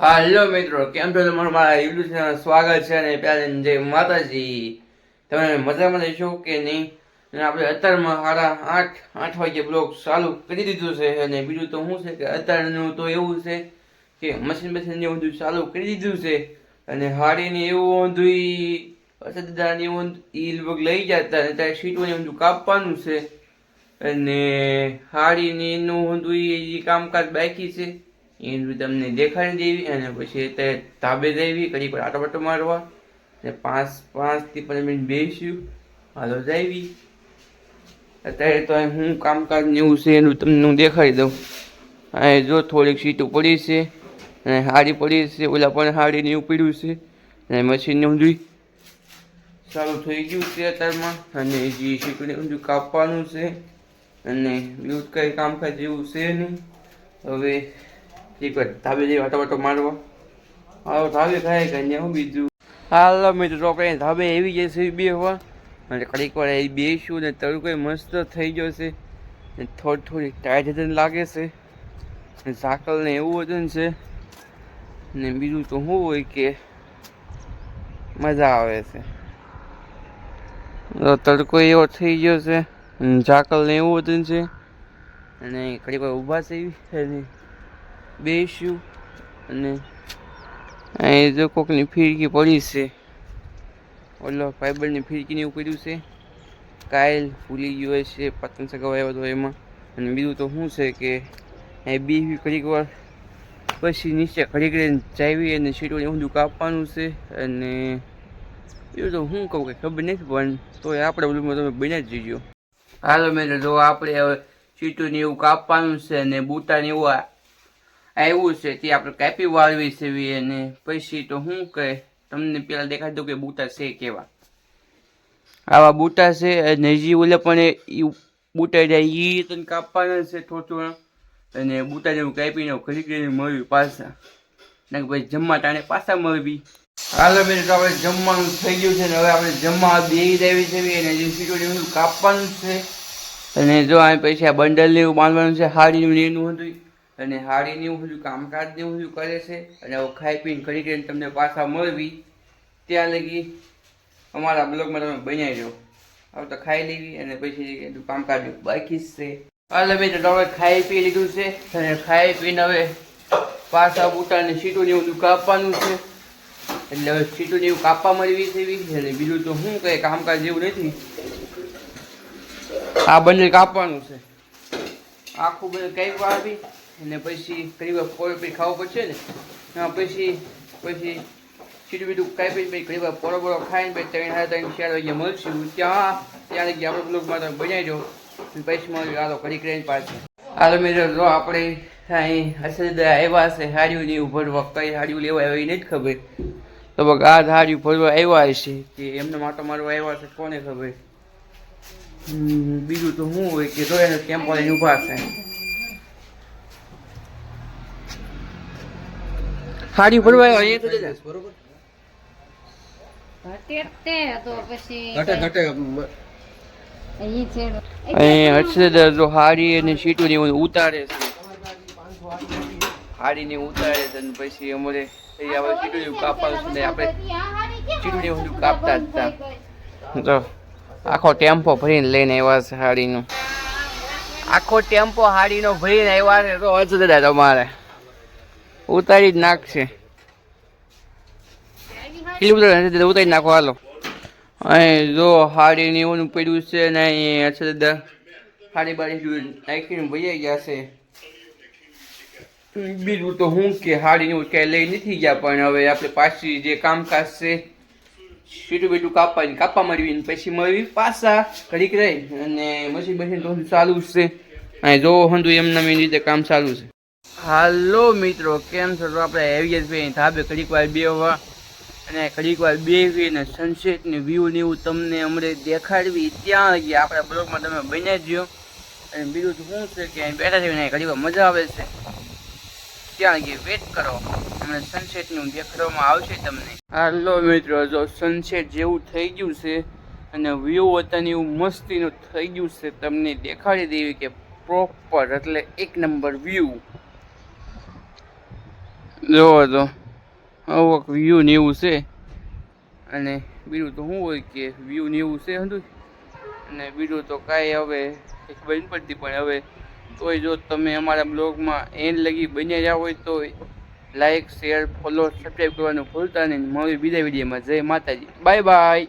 હાલો મિત્રો, કેમ છો તમારું? મારા યુટ્યુબ ચેનલ સ્વાગત છે અને પ્યારે જય માતાજી. તમે મજામાં રહેશો કે નહીં? આપણે અત્યારમાં સાડા આઠ આઠ વાગે બ્લોગ ચાલુ કરી દીધું છે અને બીજું તો શું છે કે અત્યારનું તો એવું છે કે મશીન મશીન ને બધું ચાલુ કરી દીધું છે અને હાડીને એવું ઊંધું અસદાને એવું એ લગભગ લઈ જતા અને ત્યારે સીટોને બધું કાપવાનું છે અને હાડીને એનું ઊંધું એ કામકાજ બાકી છે એનું તમને દેખાડી દેવી અને પછી તે તાબે દેવી કડી પર આટો પાટો મારવા. ને પાંચ, પાંચથી પંદર મિનિટ બેસ્યું, હાલો જાવી અત્યારે તો હું કામકાજ ને એવું છે એનું તમને હું દેખાડી દઉં. અહીં જો થોડીક સીટો પડી છે, અને હાડી પડી છે, ઓલા પણ હાડી ને એવું પીડ્યું છે અને મશીન ને ઊંધું. ચાલુ થઈ ગયું છે અત્યારમાં, અને જે સીટોને ઊંધું કાપવાનું છે, અને બીજું કંઈ કામકાજ જેવું છે નહીં. હવે એક વાર ધાબે જઈ વાટો વાટો મારવા હાલો ધાબે ખાય કે હું બીજું. હાલો મિત્રો આપણે ધાબે એવી જશે બે હવા અને કડીક વાર એ બેસું ને તરું કંઈ મસ્ત થઈ છે ને થોડી થોડી ટાઈટ જન લાગે છે. ને સાકલ ને એવું વજન છે. ને બીજું તો શું હોય કે મજા આવે છે. તડકો એવો થઈ ગયો છે. ઝાકલ ને એવું વધુ છે. અને કડીક કોઈ ઊભા છે એવી. બેસ્યું. અને અહીં જો કોકની ફીરકી પડી છે. ઓલો ફાઈબરની ફીરકીને એવું કર્યું છે. કાયલ ભૂલી ગયો છે, પતંગ ચગાવ્યો હતો એમાં. અને બીજું તો શું છે કે અહીં બી ઘડીક વાર. પછી નીચે ઘડીક રહીને ચાવી અને સીટો ઊંધું કાપવાનું છે. અને બીજું તો હું કહું કે ખબર નથી, પણ તો આપણે બધું તમે બની જ જઈજો હાલો મેં જો આપણે હવે સીટું ને એવું કાપવાનું છે અને બૂટા ને એવું આવ્યું છે, તે આપણે કાપી વાળવી છે અને પછી તો શું કહે તમને પેલા દેખાડી દઉં કે બૂટા છે કેવા. આવા બૂટા છે અને હજી ઓલે પણ એ બૂટા જાય એ તને કાપવાના છે થોડું અને બૂટા જેવું કાપીને ઘડી કરીને મળવી પાછા. ને પછી જમવા ટાણે પાછા મળવી હાલો તો આપણે જમવાનું થઈ ગયું છે ને હવે આપણે જમવા બેસી દેવી છે અને જે સીટો કાપવાનું છે. અને જો આ પછી આ બંડલ ને એવું બાંધવાનું છે, હાડીનું એનું હતું અને હાડીને એવું બધું કામકાજ ને એવું બધું કરે છે. અને હવે ખાઈ પીને કરી કરીને તમને પાછા મળવી. ત્યાં લગી અમારા બ્લોગમાં તમે બનાવી દો હવે તો ખાઈ લેવી અને પછી કામકાજ બાકી છે. હાલ અમે તો હવે ખાઈ પી લીધું છે અને ખાઈ પીને હવે પાછા બૂટાને સીટું ને એવું કાપવાનું છે. એટલે હવે સીટું એવું કાપવા મળવી છે એવી. અને બીજું તો શું કંઈ કામકાજ જેવું નથી. આ બંને કાપવાનું છે. આખું બધું કઈ આવી અને પછી ઘણી વાર પોળો પછી ખાવું પડશે ને. પછી પછી સીધું બીધું કાંઈ પછી ઘણી વાર પોળો પોળો ખાઈને પછી ત્રણ સાડા ત્રણ, ચાર વાગે મળશું. ત્યાં ત્યાં લગી આપણે બ્લોગમાં તમે બનાવી દો પછી મળ્યું હાલો ઘડી કરીને પાછું. હાલો મેં જો આપણે અહીં હસદ આવ્યા છે હાડીઓ નહીં ભરવા. કઈ હાડીઓ લેવા આવ્યા એ નથી ખબર. તો બગ આ હાડીઓ ભરવા આવ્યા હશે કે એમને માટો મારવા આવ્યા છે, કોને ખબર? બીજું તો શું હોય કે તો એને ટેમ્પો લઈને ઊભા છે હાડી ભરવા આવ્યા અહીંયા તો જજા. બરોબર ઘટે તે તો પછી ઘટે ઘટે અહીં છેડો અહીં હર્ષદ જો હાડી અને અહીંયા ને એવું ઉતારે છે હાડી ને ઉતારે છે. પછી અમારે આપણે સીટું ને કાપવાનું આપણે કાપતા જ હતા તો. આખો ટેમ્પો ભરીને લઈને આવ્યા છે હાડીનો. આખો ટેમ્પો હાડીનો ભરીને આવ્યા છે તો હર્ષદ દાદા તમારે ઉતારી જ નાખશે. કેટલું બધું દાદા ઉતારી નાખો, હાલો. અહીં જો હાડી ને એવું પડ્યું છે ને અહીં અચ્છા દાદા હાડી બાડી નાખીને ભૈયા ગયા છે. બીજું તો હું કે હાડી ને ક્યાંય લઈ નથી ગયા, પણ હવે આપણે પાછી જે કામકાજ છે, સીટું બીટું કાપવાની, કાપવા મળવી પછી મળવી પાછા ઘડીક રહી અને મશીન મશીન તો ચાલુ છે. અહીં જો હંધુ એમના મેં રીતે કામ ચાલુ છે. હાલો મિત્રો, કેમ છો? તો આપણે આવીએ જ ભાઈ ધાબે, ઘડીક વાર બે વાર અને ઘડીક વાર બેસી અને સનસેટની વ્યૂ ને એવું તમને અમને દેખાડવી ત્યાં લગી આપણા બ્લોગમાં તમે બને જ જો અને બીજું શું છે કે અહીં બેઠા છે ને ઘડીક વાર મજા આવે છે. ત્યાં લગી વેટ કરો. અને સનસેટનું દેખાડવામાં આવશે તમને. હાલો મિત્રો, જો સનસેટ જેવું થઈ ગયું છે અને વ્યૂ અત્યારની એવું મસ્તીનું થઈ ગયું છે, તમને દેખાડી દેવી કે પ્રોપર એટલે એક નંબર વ્યૂ જોવો તો આવક વ્યૂ ને એવું છે. અને બીજું તો શું હોય કે વ્યૂ ને એવું છે હતું અને બીજું તો કાંઈ હવે ખબર નથી પડતી પણ હવે તોય જો તમે અમારા બ્લોગમાં એન્ડ લગી બન્યા રહ્યા હોય તો લાઈક શેર ફોલો સબસ્ક્રાઈબ કરવાનું ભૂલતા નહીં. મળી બીજા વિડીયોમાં. જય માતાજી. Bye bye